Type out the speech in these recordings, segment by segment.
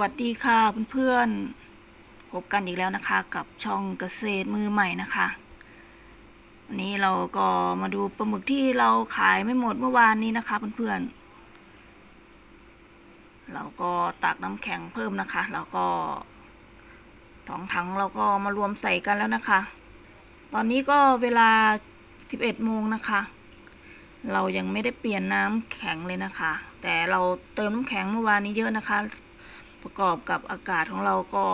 วัสดีค่ะเพื่อนๆพบกันอีกแล้วนะคะ กับช่องเกษตรมือใหม่นะคะวันนี้เราก็มาดูปลาหมึกที่เราขายไม่หมดเมื่อวานนี้นะคะเพื่อนๆเราก็ตักน้ำแข็งเพิ่มนะคะ แล้วก็สองถังเราก็มารวมใส่กันแล้วนะคะ ตอนนี้ก็เวลา11โมงนะคะ เรายังไม่ได้เปลี่ยนน้ำแข็งเลยนะคะ แต่เราเติมน้ำแข็งเมื่อวานนี้เยอะนะคะ ประกอบกับอากาศของเราก็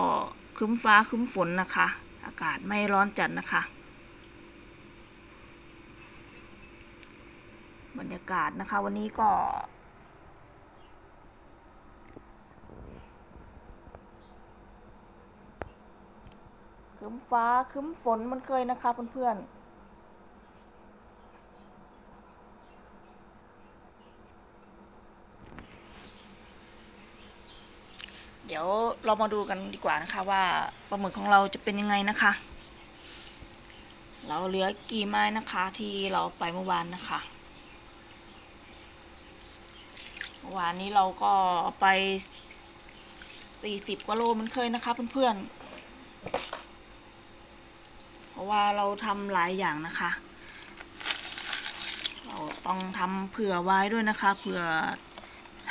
คึ้มฟ้าคึ้มฝนนะคะ อากาศไม่ร้อนจัดนะคะ บรรยากาศนะคะ วันนี้ก็ครึ้มฟ้าครึ้มฝนมันเคยนะคะเพื่อนๆ เดี๋ยวเรามาดูกันดีกว่านะคะว่าปลาหมึกของเราจะเป็นยังไงนะคะ เราเหลือกี่ไม้นะคะที่เราไปเมื่อวานนะคะเมื่อวานนี้เราก็ไปสี่สิบกว่าโลมันเคยนะคะเพื่อนๆ เพราะว่าเราทำหลายอย่างนะคะ เราต้องทำเผื่อไว้ด้วยนะคะเผื่อ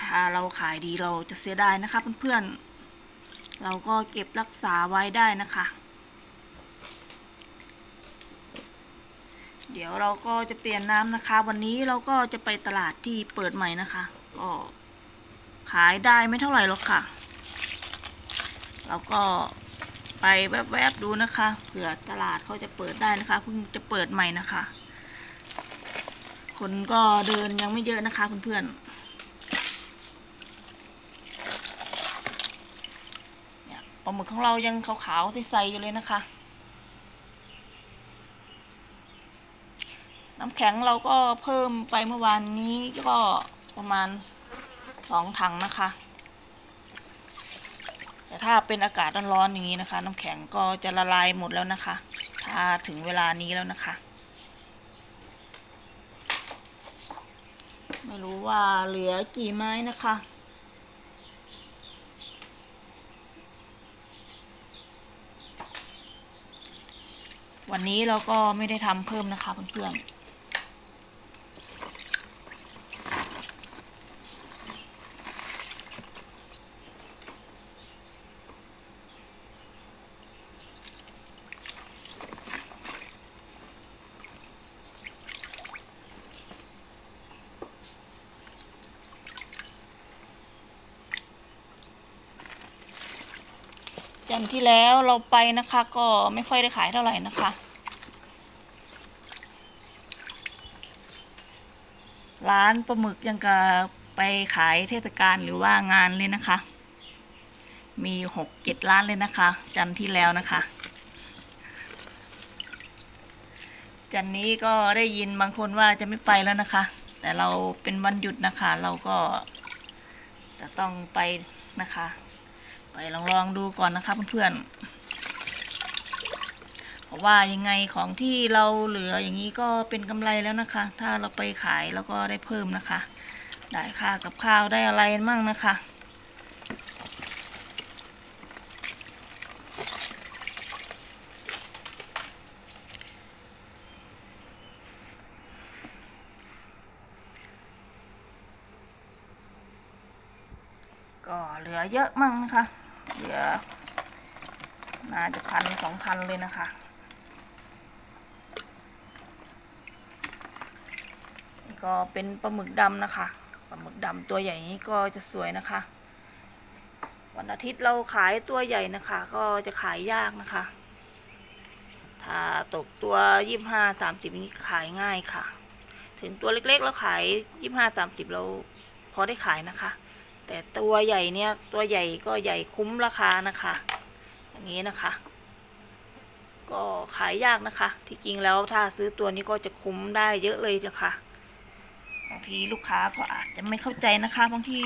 ถ้าเราขายดีเราจะเสียดายนะคะเพื่อนๆ เราก็เก็บรักษาไว้ได้นะคะ เดี๋ยวเราก็จะเปลี่ยนน้ำนะคะ วันนี้เราก็จะไปตลาดที่เปิดใหม่นะคะก็ขายได้ไม่เท่าไหร่หรอกค่ะ เราก็ไปแวบๆดูนะคะเผื่อตลาดเขาจะเปิดได้นะคะเพิ่งจะเปิดใหม่นะคะ คนก็เดินยังไม่เยอะนะคะเพื่อนๆ เนี่ยปลา หมึกของเรายังขาวๆใสๆอยู่เลยนะคะ น้ำแข็งเราก็เพิ่มไปเมื่อวานนี้ก็ประมาณสองถังนะคะ แต่ถ้าเป็นอากาศร้อนๆอย่างนี้นะคะ น้ำแข็งก็จะละลายหมดแล้วนะคะ ถ้าถึงเวลานี้แล้วนะคะ ไม่รู้ว่าเหลือกี่ไม้นะคะ วันนี้เราก็ไม่ได้ทำเพิ่มนะคะเพื่อนๆ จันที่แล้วเราไปนะคะ ก็ไม่ค่อยได้ขายเท่าไหร่นะคะ ร้านปลาหมึกยังกับไปขายเทศกาลหรือว่างานเลยนะคะ มีหกเจ็ดร้านเลยนะคะ จันที่แล้วนะคะ จันนี้ก็ได้ยินบางคนว่าจะไม่ไปแล้วนะคะ แต่เราเป็นวันหยุดนะคะ เราก็จะต้องไปนะคะ ไปลองลองดูก่อนนะคะเพื่อนๆเพราะว่ายังไงของที่เราเหลืออย่างนี้ก็เป็นกำไรแล้วนะคะ ถ้าเราไปขายแล้วก็ได้เพิ่มนะคะ ได้ค่ากับข้าวได้อะไรมั่งนะคะก็เหลือเยอะมั่งนะคะ เหลือน่าจะพันสองพันเลยนะคะนี่ก็เป็นปลาหมึกดำนะคะปลาหมึกดำตัวใหญ่นี้ก็จะสวยนะคะ วันอาทิตย์เราขายตัวใหญ่นะคะ ก็จะขายยากนะคะ ถ้าตกตัวยี่ห้าสามสิบนี้ขายง่ายค่ะ ถึงตัวเล็กๆเราขายยี่ห้าสามสิบเราพอได้ขายนะคะ แต่ตัวใหญ่เนี่ยตัวใหญ่ก็ใหญ่คุ้มราคานะคะ อย่างนี้นะคะ ก็ขายยากนะคะ ที่จริงแล้วถ้าซื้อตัวนี้ก็จะคุ้มได้เยอะเลยนะคะบางทีลูกค้าก็อาจจะไม่เข้าใจนะคะบางที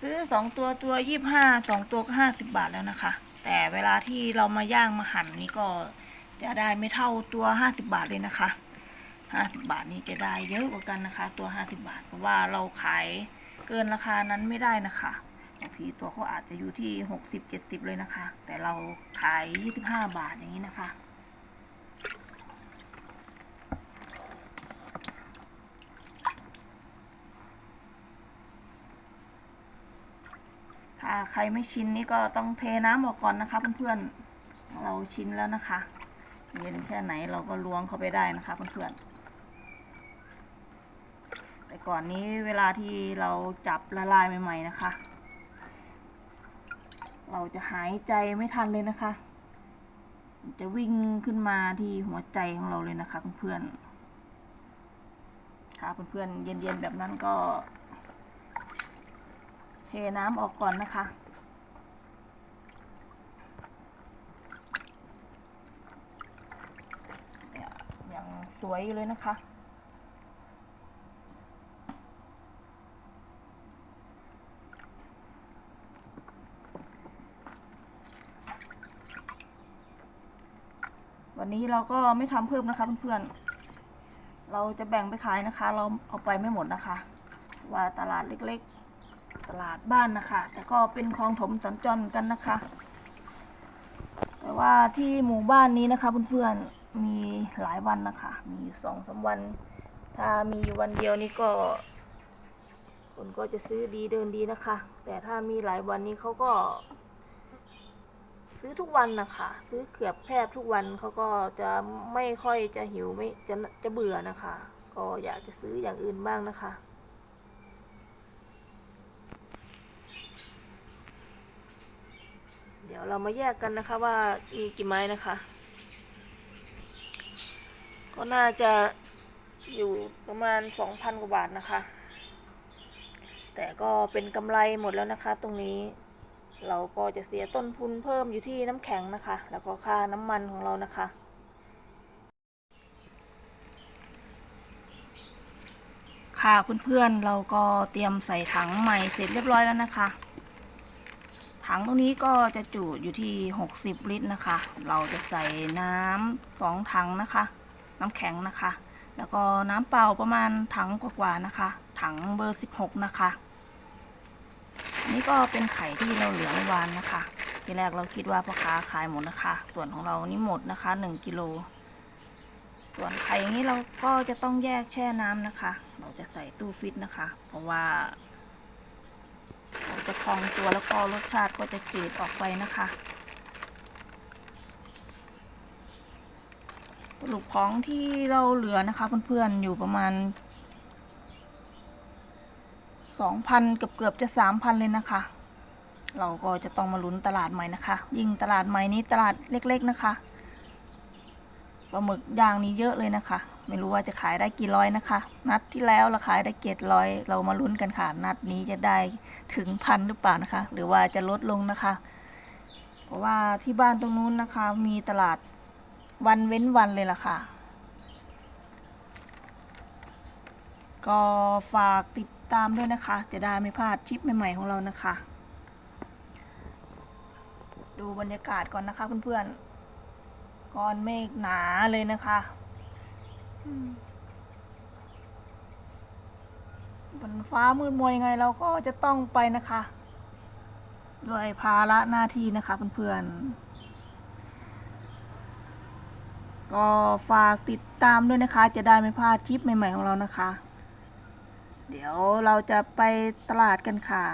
ซื้อสองตัวตัวยี่บห้าสองตัวก็ห้าสิบบาทแล้วนะคะ แต่เวลาที่เรามาย่างมาหั่นนี้ก็จะได้ไม่เท่าตัวห้าสิบบาทเลยนะคะห้าสิบบาทนี้จะได้เยอะกว่ากันนะคะ ตัวห้าสิบบาทเพราะว่าเราขาย กินราคานั้นไม่ได้นะคะบางทีตัวเขาอาจจะอยู่ที่หกสิบเจ็ดสิบเลยนะคะ แต่เราขายยี่สิบห้าบาทอย่างนี้นะคะถ้าใครไม่ชินนี่ก็ต้องเทน้ำออกก่อนนะคะเพื่อนๆเราชินแล้วนะคะ เย็นแค่ไหนเราก็ล้วงเข้าไปได้นะคะเพื่อนๆ ก่อนนี้เวลาที่เราจับละลายใหม่ ๆ นะคะ เราจะหายใจไม่ทันเลยนะคะ จะวิ่งขึ้นมาที่หัวใจของเราเลยนะคะเพื่อนๆถ้าเพื่อนๆเย็นๆแบบนั้นก็ เทน้ำออกก่อนนะคะเนี่ยยังสวยอยู่เลยนะคะ วันนี้เราก็ไม่ทำเพิ่มนะคะเพื่อนๆ เราจะแบ่งไปขายนะคะ เราเอาไปไม่หมดนะคะ ว่าตลาดเล็กๆ ตลาดบ้านนะคะ แต่ก็เป็นคลองถมสัญจรกันนะคะ แต่ว่าที่หมู่บ้านนี้นะคะเพื่อนๆ มีหลายวันนะคะ มีสองสามวัน ถ้ามีวันเดียวนี้ก็คนก็จะซื้อดีเดินดีนะคะ แต่ถ้ามีหลายวันนี้เขาก็ ซื้อทุกวันนะคะซื้อเกือบแทบทุกวันเขาก็จะไม่ค่อยจะหิวไม่จะจะเบื่อนะคะ ก็อยากจะซื้ออย่างอื่นบ้างนะคะเดี๋ยวเรามาแยกกันนะคะว่ามีกี่ไม้นะคะ ก็น่าจะอยู่ประมาณสองพันกว่าบาทนะคะ แต่ก็เป็นกำไรหมดแล้วนะคะตรงนี้ เราก็จะเสียต้นทุนเพิ่มอยู่ที่น้ำแข็งนะคะ แล้วก็ค่าน้ำมันของเรานะคะ ค่ะเพื่อนๆเราก็เตรียมใส่ถังใหม่เสร็จเรียบร้อยแล้วนะคะ ถังตรงนี้ก็จะจุอยู่ที่ 60 ลิตรนะคะ เราจะใส่น้ำสองถังนะคะ น้ำแข็งนะคะ แล้วก็น้ำเปล่าประมาณถังกว่าๆนะคะ ถังเบอร์ 16 นะคะ นี่ก็เป็นไข่ที่เราเหลือเมื่อวานนะคะ ทีแรกเราคิดว่าพ่อค้าขายหมดนะคะ ส่วนของเรานี่หมดนะคะ1กิโล ส่วนไข่อย่างนี้เราก็จะต้องแยกแช่น้ำนะคะ เราจะใส่ตู้ฟิตนะคะ เพราะว่าเราจะพองตัวแล้วก็รสชาติก็จะจืดออกไปนะคะสรุปของที่เราเหลือนะคะเพื่อนๆอยู่ประมาณ สองพันเกือบเกือบๆจะสามพันเลยนะคะ เราก็จะต้องมาลุ้นตลาดใหม่นะคะ ยิ่งตลาดใหม่นี้ตลาดเล็ก ๆนะคะปลาหมึกย่างนี้เยอะเลยนะคะ ไม่รู้ว่าจะขายได้กี่ร้อยนะคะ นัดที่แล้วเราขายได้เจ็ดร้อยเรามาลุ้นกันค่ะ นัดนี้จะได้ถึงพันหรือเปล่านะคะ หรือว่าจะลดลงนะคะ เพราะว่าที่บ้านตรงนู้นนะคะ มีตลาดวันเว้นวันเลยล่ะค่ะ ก็ฝากติดตามด้วยนะคะ จะได้ไม่พลาดคลิปใหม่ ๆ ของเรานะคะ ดูบรรยากาศก่อนนะคะเพื่อนๆก้อนเมฆหนาเลยนะคะอืมบนฟ้ามืดมวยยังไงเราก็จะต้องไปนะคะด้วยภาระหน้าที่นะคะเพื่อนๆ ก็ฝากติดตามด้วยนะคะ จะได้ไม่พลาดคลิปใหม่ๆของเรานะคะ เดี๋ยวเราจะไปตลาดกันค่ะ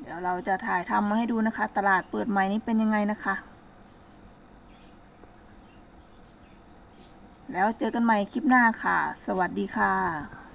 เดี๋ยวเราจะถ่ายทำมาให้ดูนะคะ ตลาดเปิดใหม่นี้เป็นยังไงนะคะ แล้วเจอกันใหม่คลิปหน้าค่ะ สวัสดีค่ะ